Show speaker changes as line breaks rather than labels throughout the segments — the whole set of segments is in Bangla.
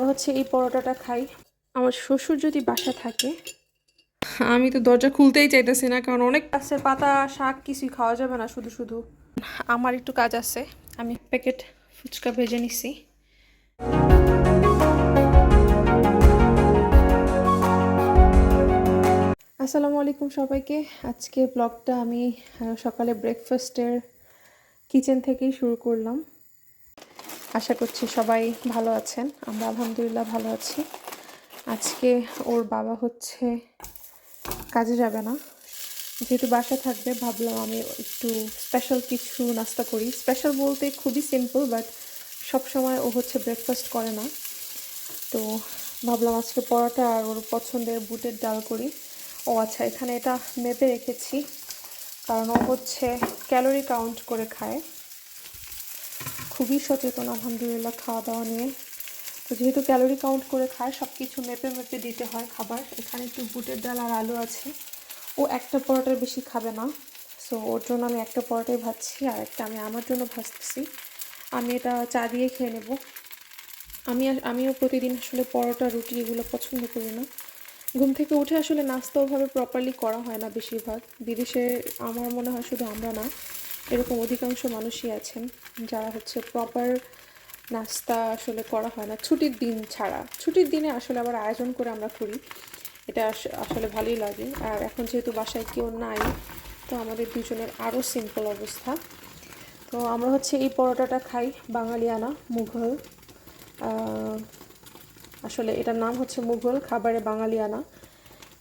আমরা হচ্ছে এই পরোটাটা খাই। আমার শ্বশুর যদি বাসা থাকে, আমি তো দরজা খুলতেই চাইতেছি না, কারণ অনেক গাছের পাতা, শাক কিছুই খাওয়া যাবে না শুধু শুধু। আমার একটু কাজ আছে, আমি প্যাকেট ফুচকা ভেজে নিছি। আসসালামু আলাইকুম সবাইকে। আজকে ব্লগটা আমি সকালে ব্রেকফাস্টের কিচেন থেকেই শুরু করলাম। আশা করছি সবাই ভালো আছেন। আমরা আলহামদুলিল্লাহ ভালো আছি। আজকে ওর বাবা হচ্ছে কাজে যাবে না। যেহেতু বাসা থাকবে, ভাবলাম আমি একটু স্পেশাল কিছু নাস্তা করি। স্পেশাল বলতে খুবই সিম্পল বাট সবসময় ও হচ্ছে ব্রেকফাস্ট করে না। তো ভাবলাম আজকে পরোটা আর ওর পছন্দের বুটের ডাল করি। ও আচ্ছা এখানে এটা মেপে রেখেছি। কারণ ও হচ্ছে ক্যালোরি কাউন্ট করে খায়। খুবই সচেতন, আলহামদুলিল্লাহ খাওয়া দাওয়া নিয়ে। তো যেহেতু ক্যালোরি কাউন্ট করে খায় সব কিছু মেপে মেপে দিতে হয় খাবার। এখানে একটু বুটের ডাল আর আলু আছে। ও একটা পরোটার বেশি খাবে না। সো ওর জন্য আমি একটা পরোটাই ভাজছি আর একটা আমি আমার জন্য ভাজতেছি। আমি এটা চা দিয়ে খেয়ে নেব। আমি আমিও প্রতিদিন আসলে পরোটা, রুটি এগুলো পছন্দ করি না। ঘুম থেকে উঠে আসলে নাস্তা ওভাবে প্রপারলি করা হয় না বেশিরভাগ। বিদেশে আমার মনে হয় শুধু আমরা না। এরকম অধিকাংশ মানুষই আছেন যারা হচ্ছে প্রপার নাস্তা আসলে করা হয় না, ছুটির দিন ছাড়া। ছুটির দিনে আসলে আবার আয়োজন করে আমরা করি। এটা আস- আসলে ভালোই লাগে। আর এখন যেহেতু বাসায় কেউ নাই, তো আমাদের দুজনের আরও সিম্পল অবস্থা। তো আমরা হচ্ছে এই পরোটাটা খাই, বাঙালিয়ানা মুঘল। আসলে এটার নাম হচ্ছে মুঘল, খাবারে বাঙালিয়ানা।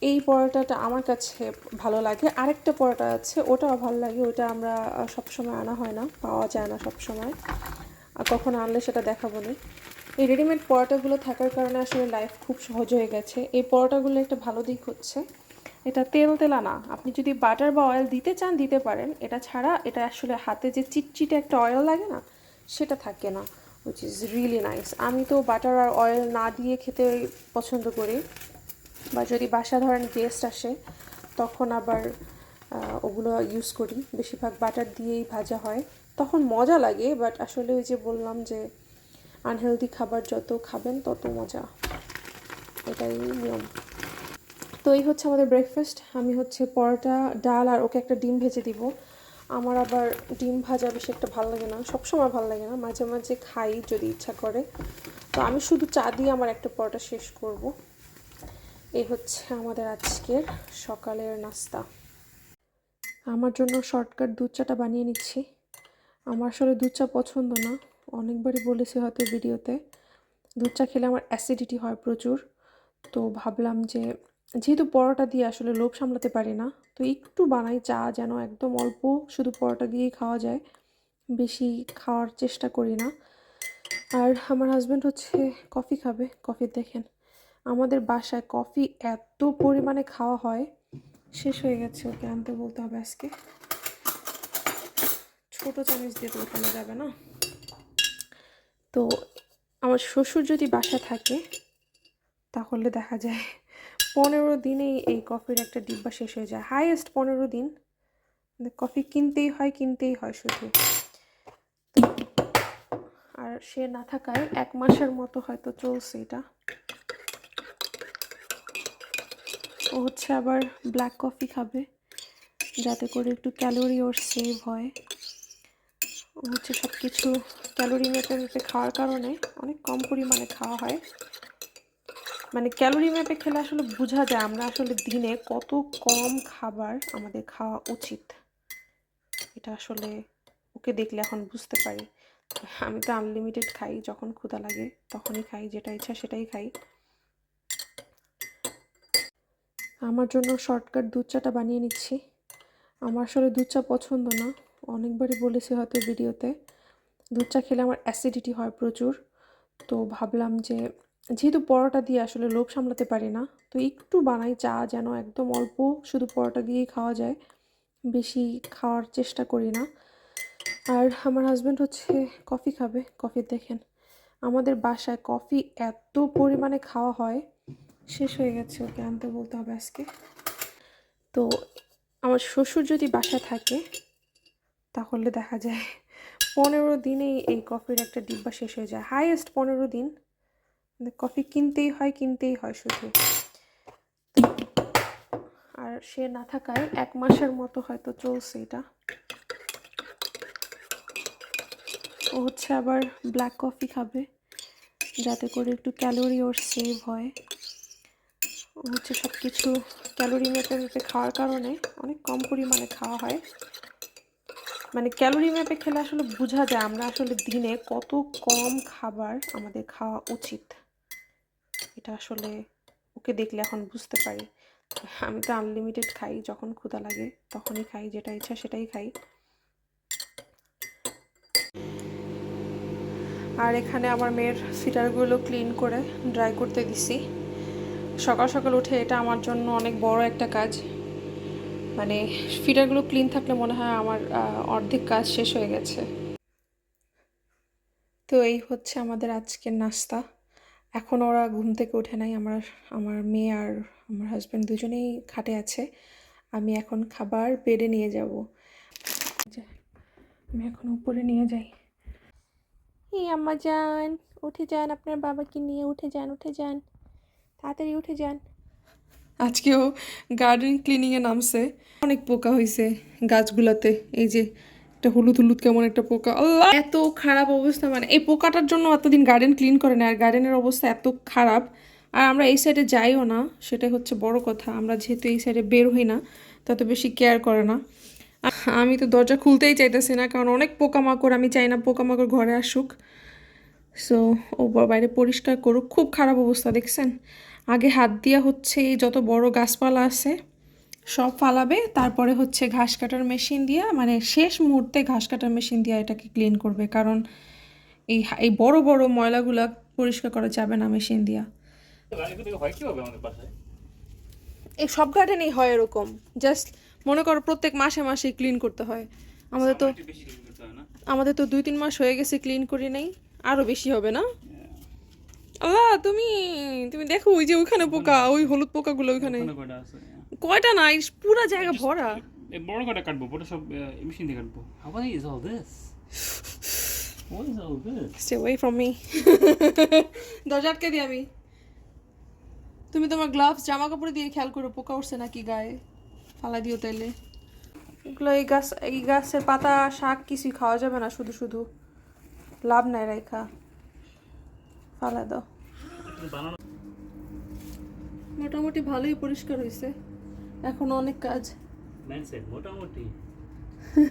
এই পরোটাটা আমার কাছে ভালো লাগে। আরেকটা পরোটা আছে, ওটাও ভালো লাগে ওটা আমরা সবসময় আনা হয় না, পাওয়া যায় না সবসময়। আর কখন আনলে সেটা দেখাবো না। এই রেডিমেড পরোটাগুলো থাকার কারণে আসলে লাইফ খুব সহজ হয়ে গেছে। এই পরোটাগুলো একটা ভালো দিক হচ্ছে। এটা তেল তেলা না আপনি যদি বাটার বা অয়েল দিতে চান, দিতে পারেন। এটা ছাড়া এটা আসলে হাতে যে চিটচিটে একটা অয়েল লাগে না, সেটা থাকে না উইচ ইজ রিয়েলি নাইস আমি তো বাটার আর অয়েল না দিয়ে খেতে পছন্দ করি। বা যদি বাসা ধরেন গেস্ট আসে, তখন আবার ওগুলো ইউজ করি। বেশিরভাগ বাটার দিয়েই ভাজা হয়। তখন মজা লাগে বাট আসলে ওই যে বললাম যে আনহেলদি খাবার যত খাবেন তত মজা। এটাই নিয়ম। তো এই হচ্ছে আমাদের ব্রেকফাস্ট আমি হচ্ছে পরোটা, ডাল আর ওকে একটা ডিম ভেজে দিব। আমার আবার ডিম ভাজা বেশি একটা ভালো লাগে না। সবসময় ভালো লাগে না। মাঝে মাঝে খাই যদি ইচ্ছা করে। তো আমি শুধু চা দিয়ে আমার একটা পরোটা শেষ করব। এই হচ্ছে আমাদের আজকের সকালের নাস্তা। আমার জন্য শর্টকাট দুধ চাটা বানিয়ে নিচ্ছি। আমার আসলে দুধ চা পছন্দ না। অনেকবারই বলেছি হয়তো ভিডিওতে দুধ চা খেলে আমার অ্যাসিডিটি হয় প্রচুর। তো ভাবলাম যে, যেহেতু পরোটা দিয়ে আসলে লোভ সামলাতে পারি না, তো একটু বানাই চা যেন একদম অল্প শুধু পরোটা দিয়েই খাওয়া যায়। বেশি খাওয়ার চেষ্টা করি না। আর আমার হাজব্যান্ড হচ্ছে কফি খাবে। কফি দেখেন। আমাদের বাসায় কফি এত পরিমাণে খাওয়া হয়। শেষ হয়ে গেছে, ওকে আনতে বলতে হবে আজকে। ছোট চামচ দিয়ে তো ওখানে যাবে না। তো আমার শ্বশুর যদি বাসা থাকে, তাহলে দেখা যায় পনেরো দিনেই এই কফির একটা ডিব্বা শেষ হয়ে যায়। হাইয়েস্ট পনেরো দিন। কফি কিনতেই হয় কিনতেই হয় শুধু। আর সে না থাকায় এক মাসের মতো হয়তো চলছে এটা। ও হচ্ছে আবার ব্ল্যাক কফি খাবে, যাতে করে একটু ক্যালোরি ওর সেভ হয়। ও হচ্ছে সব কিছু ক্যালোরি মেপে মেপে খাওয়ার কারণে অনেক কম পরিমাণে খাওয়া হয়। মানে ক্যালোরি ম্যাপে খেলে আসলে বোঝা যায় আমরা আসলে দিনে কত কম খাবার আমাদের খাওয়া উচিত। এটা আসলে ওকে দেখলে এখন বুঝতে পারি। আমি তো আনলিমিটেড খাই, যখন ক্ষুধা লাগে তখনই খাই, যেটা ইচ্ছা সেটাই খাই। আমার জন্য শর্টকাট দুধ চাটা বানিয়ে নিচ্ছি। আমার আসলে দুধ চা পছন্দ না। অনেকবারই বলেছি হয়তো ভিডিওতে, দুধ চা খেলে আমার অ্যাসিডিটি হয় প্রচুর। তো ভাবলাম যে, যেহেতু পরোটা দিয়ে আসলে লোভ সামলাতে পারি না, তো একটু বানাই চা যেন একদম অল্প শুধু পরোটা দিয়েই খাওয়া যায়। বেশি খাওয়ার চেষ্টা করি না। আর আমার হাজব্যান্ড হচ্ছে কফি খাবে। কফি দেখেন, আমাদের বাসায় কফি এত পরিমাণে খাওয়া হয়। শেষ হয়ে গেছে ওকে আনতে বলতে হবে আজকে। তো আমার শ্বশুর যদি বাসায় থাকে, তাহলে দেখা যায় পনেরো দিনেই এই কফির একটা ডিব্বা শেষ হয়ে যায়। হাইয়েস্ট পনেরো দিন। কফি কিনতেই হয় কিনতেই হয় শুধু। আর সে না থাকায় এক মাসের মতো হয়তো চলছে এটা। ও হচ্ছে আবার ব্ল্যাক কফি খাবে, যাতে করে একটু ক্যালোরি ওর সেভ হয়। হচ্ছে সব কিছু ক্যালোরি মেপে মেপে খাওয়ার কারণে অনেক কম পরিমাণে খাওয়া হয়। মানে ক্যালোরি ম্যাপে খেলে আসলে বোঝা যায় আমরা আসলে দিনে কত কম খাবার আমাদের খাওয়া উচিত। এটা আসলে ওকে দেখলে এখন বুঝতে পারি। আমি তো আনলিমিটেড খাই, যখন ক্ষুধা লাগে তখনই খাই, যেটা ইচ্ছা সেটাই খাই। আর এখানে আমার মেয়ের ফিটারগুলো ক্লিন করে ড্রাই করতে দিছি। সকাল সকাল উঠে এটা আমার জন্য অনেক বড় একটা কাজ। মানে ফিটারগুলো ক্লিন থাকলে মনে হয় আমার অর্ধেক কাজ শেষ হয়ে গেছে। তো এই হচ্ছে আমাদের আজকের নাস্তা। এখন ওরা ঘুম থেকে ওঠে নাই, আমার আমার মেয়ে আর আমার হাজব্যান্ড দুজনেই খাটে আছে। আমি এখন খাবার বেডে নিয়ে যাব। আমি এখন উপরে নিয়ে যাই। এই আম্মা যান, উঠে যান, আপনার বাবাকে নিয়ে উঠে যান উঠে যান। তাড়াতাড়ি উঠে যান। আজকেও গার্ডেন ক্লিনিংয়ে নামছে। অনেক পোকা হয়েছে গাছগুলাতে। এই যে একটা হলুদ হলুদ কেমন একটা পোকা। আল্লাহ! এত খারাপ অবস্থা মানে এই পোকাটার জন্য এতদিন গার্ডেন ক্লিন করে না আর গার্ডেনের অবস্থা এত খারাপ। আর আমরা এই সাইডে যাইও না, সেটাই হচ্ছে বড় কথা। আমরা যেহেতু এই সাইডে বের হই না, তত বেশি কেয়ার করে না। আমি তো দরজা খুলতেই চাইতেছি না, কারণ অনেক পোকামাকড়, আমি চাই না পোকামাকড় ঘরে আসুক। সো ও বাইরে পরিষ্কার করুক। খুব খারাপ অবস্থা, দেখছেন? আগে হাত দিয়া হচ্ছে এই যত বড় গাছপালা আছে, সব ফালাবে, তারপরে হচ্ছে ঘাস কাটার মেশিন দিয়া মানে শেষ মুহূর্তে ঘাস কাটার মেশিন দিয়া এটাকে ক্লিন করবে। কারণ এই এই বড় বড় ময়লাগুলো পরিষ্কার করা যাবে না মেশিন দিয়া। এই সব গার্ডেনেই হয় এরকম। জাস্ট মনে করো প্রত্যেক মাসে মাসে ক্লিন করতে হয়। আমাদের তো আমাদের তো দুই, তিন মাস হয়ে গেছে ক্লিন করি নাই। আরও বেশি হবে না? আল্লাহ তুমি তুমি দেখো ওই যে ওইখানে পোকা ওই হলুদ পোকাগুলো ওইখানে।
কয়টা
নাই পুরো জায়গা ভরা।
বড় কয়টা কাটবো? বড় সব মেশিন দিয়ে কাটবো? What is all this?
Stay away from me. দরজা আটকে দিই আমি। তুমি তোমার গ্লাভস জামা কাপড় দিয়ে খেয়াল করো পোকা উঠছে নাকি গায়ে। ফালা দিও তাইলে। এগুলো এই গাছ এই গাছের পাতা শাক কিছুই খাওয়া যাবে না শুধু শুধু। লাভ নাই রাইখা ফালা দাও। মোটামুটি ভালোই পরিষ্কার হয়েছে এখন অনেক কাজ।
মোটামুটি।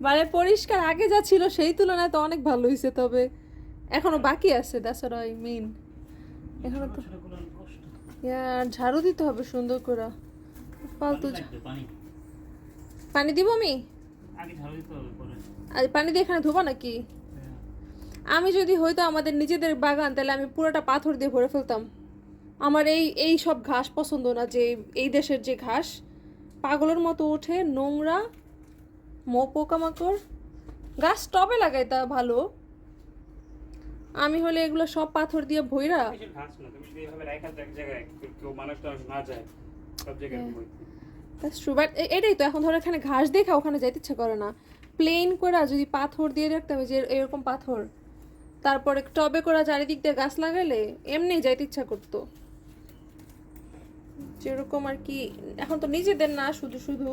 মানে পরিষ্কার আগে যা ছিল সেই তুলনায় তো অনেক ভালো হয়েছে তবে এখনও বাকি আছে দ্যাটস আর আই মিন এখনও তো ইয়ার ঝাড়ু দিতে হবে সুন্দর করে। ফালতু
পানি
দিব আমি? আর পানি দিয়ে এখানে ধোবা নাকি?
হ্যাঁ।
আমি যদি হয়তো আমাদের নিজেদের বাগান তাহলে আমি পুরোটা পাথর দিয়ে ভরে ফেলতাম। আমার এই এই সব ঘাস পছন্দ না যে এই দেশের যে ঘাস। পাগলের মতো ওঠে নোংরা মো পোকামাকড়। গাছ টবে লাগাই তা ভালো। আমি হলে এগুলো সব পাথর দিয়ে ভইরা
ঘাস না তুমি যদি এভাবে রাখা এক জায়গায় কেউ- কেউ মানুষ না যায় সব জায়গায়
বাট এটাই তো, এখন ধরো এখানে ঘাস দেখা, ওখানে যাইতে ইচ্ছা করে না। প্লেন করে যদি পাথর দিয়ে রাখতাম যে এরকম পাথর। তারপরে টবে করা চারিদিক দিয়ে গাছ লাগালে এমনি যাইতে ইচ্ছা করতো। যেরকম আর কি, এখন তো নিজেদের না, শুধু শুধু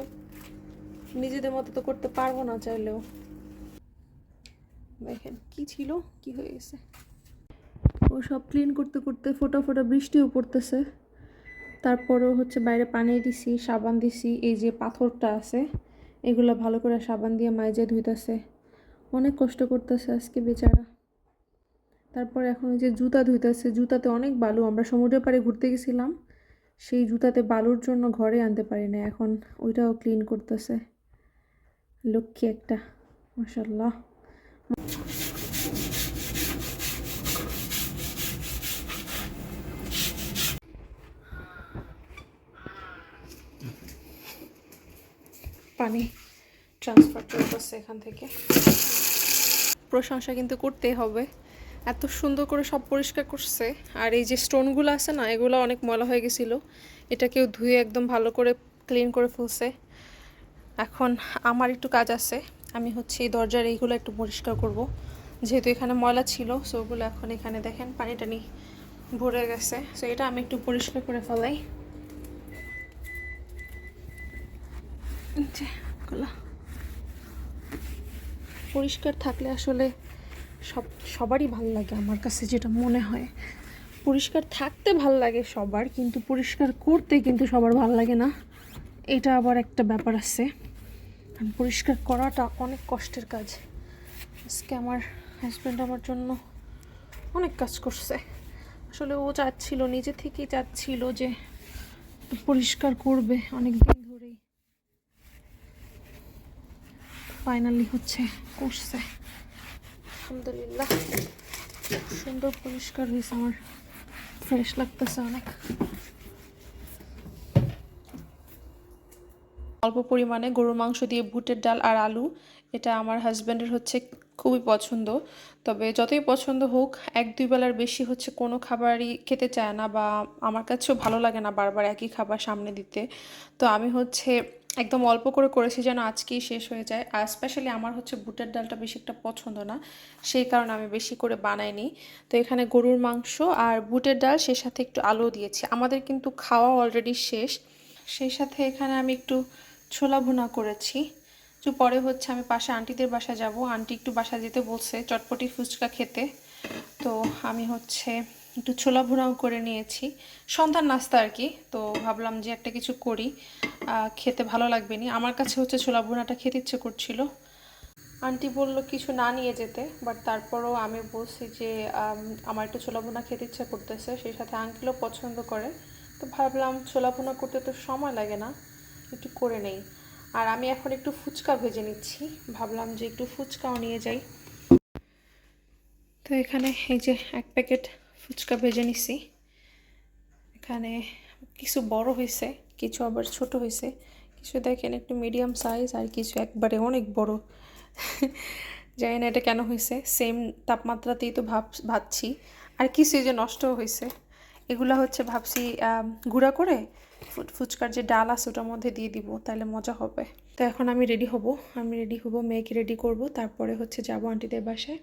নিজেদের মতো তো করতে পারব না চাইলেও। দেখেন কি ছিল, কি হয়ে গেছে। ও সব ক্লিন করতে করতে ফোটা ফোটা বৃষ্টিও পড়তেছে। তারপরেও হচ্ছে বাইরে পানি দিছি, সাবান দিছি, এই যে পাথরটা আছে, এগুলো ভালো করে সাবান দিয়ে মাইজে ধুইতেছে। অনেক কষ্ট করতেছে আজকে বেচারা। তারপর এখন যে জুতা ধুইতেছে, জুতাতে অনেক বালু, আমরা সমুদ্রের পাড়ে ঘুরতে গেছিলাম, সেই জুতাতে বালুর জন্য ঘরে আনতে পারি না এখন ওইটাও ক্লিন করতেছে। লক্ষ্মী একটা মাসাল্লাহ পানি ট্রান্সফার করতেছে এখান থেকে। প্রশংসা কিন্তু করতেই হবে। এত সুন্দর করে সব পরিষ্কার করছে। আর এই যে স্টোনগুলো আছে না, এগুলো অনেক ময়লা হয়ে গেছিল। এটা কেউ ধুয়ে একদম ভালো করে ক্লিন করে ফেলছে। এখন আমার একটু কাজ আছে। আমি হচ্ছে এই দরজার এইগুলো একটু পরিষ্কার করব। যেহেতু এখানে ময়লা ছিল সো ওগুলো এখন এখানে দেখেন পানি টানি ভরে গেছে। সো এটা আমি একটু পরিষ্কার করে ফেলাই। পরিষ্কার থাকলে আসলে সব, সবারই ভালো লাগে আমার কাছে যেটা মনে হয়। পরিষ্কার থাকতে ভালো লাগে সবার, কিন্তু পরিষ্কার করতে কিন্তু সবার ভালো লাগে না। এটা আবার একটা ব্যাপার আছে। কারণ পরিষ্কার করাটা অনেক কষ্টের কাজ। আজকে আমার হাজব্যান্ড আমার জন্য অনেক কাজ করছে। আসলে ও চাচ্ছিল, নিজে থেকেই চাচ্ছিল যে পরিষ্কার করবে অনেক দিন ফাইনালি হচ্ছে করছে। আলহামদুলিল্লাহ। সুন্দর পরিষ্কার হয়েছে আমার। ফ্রেশ লাগতেছে অনেক। অল্প পরিমাণে গরুর মাংস দিয়ে বুটের ডাল আর আলু, এটা আমার হাজব্যান্ডের হচ্ছে খুবই পছন্দ। তবে যতই পছন্দ হোক, এক দুই বেলার বেশি হচ্ছে কোনো খাবারই খেতে চায় না বা আমার কাছেও ভালো লাগে না বারবার একই খাবার সামনে দিতে। তো আমি হচ্ছে একদম অল্প করে করেছি যেন আজকেই শেষ হয়ে যায়। আর স্পেশালি আমার হচ্ছে বুটের ডালটা বেশি একটা পছন্দ না, সেই কারণে আমি বেশি করে বানাইনি। তো এখানে গরুর মাংস আর বুটের ডাল, সেই সাথে একটু আলু দিয়েছি। আমাদের কিন্তু খাওয়া অলরেডি শেষ। সেই সাথে এখানে আমি একটু ছোলা ভুনা করেছি। একটু পরে হচ্ছে আমি পাশে আন্টিদের বাসা যাব। আন্টি একটু বাসা যেতে বলছে চটপটি ফুচকা খেতে। তো আমি হচ্ছে একটু ছোলা ভুনাও করে নিয়েছি। সন্ধ্যার নাস্তা আর কি। তো ভাবলাম যে একটা কিছু করি। খেতে ভালো লাগবে নি আমার কাছে হচ্ছে ছোলা ভুনাটা খেতে ইচ্ছে করছিল। আন্টি বলল কিছু না নিয়ে যেতে বাট তারপরও আমি বলছি যে আমার একটু ছোলা ভুনা খেতে ইচ্ছে করতেছে, সেই সাথে আঙ্কেলও পছন্দ করে। তো ভাবলাম ছোলা ভুনা করতে তো সময় লাগে না, একটু করে নেই। আর আমি এখন একটু ফুচকা ভেজে নিচ্ছি, ভাবলাম যে একটু ফুচকাও নিয়ে যাই। তো এখানে এই যে এক প্যাকেট ফুচকা ভেজে নিছি। এখানে কিছু বড় হয়েছে। কিছু আবার ছোট হয়েছে। কিছু দেখেন একটু মিডিয়াম সাইজ আর কিছু একবারে অনেক বড়। জানি না এটা কেন হয়েছে। সেম তাপমাত্রাতেই তো ভাব ভাবছি। আর কিছু যে নষ্টও হয়েছে। এগুলো হচ্ছে ভাবছি গুঁড়া করে ফুচকার যে ডাল আছে ওটার মধ্যে দিয়ে দিব, তাহলে মজা হবে। তো এখন আমি রেডি হব। আমি রেডি হব, মেয়েকে রেডি করব। তারপরে হচ্ছে যাব আন্টিদের বাসায়।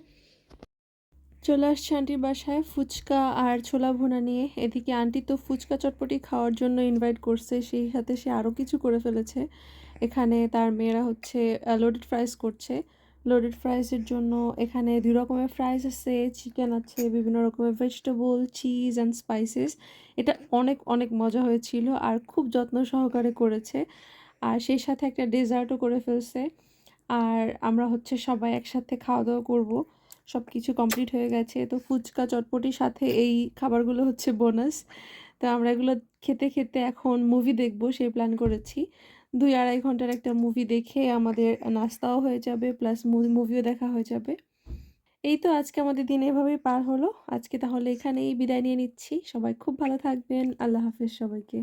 চলে আসছে আন্টির বাসায় ফুচকা আর ছোলা ভোনা নিয়ে। এদিকে আন্টি তো ফুচকা চটপটি খাওয়ার জন্য ইনভাইট করছে, সেই সাথে সে আরও কিছু করে ফেলেছে। এখানে তার মেয়েরা হচ্ছে লোডেড ফ্রাইস করছে। লোডেড ফ্রাইসের জন্য এখানে দুই রকমের ফ্রাইস আছে চিকেন আছে, বিভিন্ন রকমের ভেজিটেবল চিজ অ্যান্ড স্পাইসেস এটা অনেক অনেক মজা হয়েছিল আর খুব যত্ন সহকারে করেছে। আর সেই সাথে একটা ডেজার্টও করে ফেলছে। আর আমরা হচ্ছে সবাই একসাথে খাওয়া দাওয়া করব। সব কিছু কমপ্লিট হয়ে গেছে। তো ফুচকা চটপটির সাথে এই খাবারগুলো হচ্ছে বোনাস তো আমরা এগুলো খেতে খেতে এখন মুভি দেখব, সেই প্ল্যান করেছি। দুই আড়াই ঘণ্টার একটা মুভি দেখে আমাদের নাস্তাও হয়ে যাবে প্লাস মুভিও দেখা হয়ে যাবে। এই তো আজকে আমাদের দিন এভাবেই পার হলো। আজকে তাহলে এখানেই বিদায় নিয়ে নিচ্ছি। সবাই খুব ভালো থাকবেন। আল্লাহ হাফেজ সবাইকে।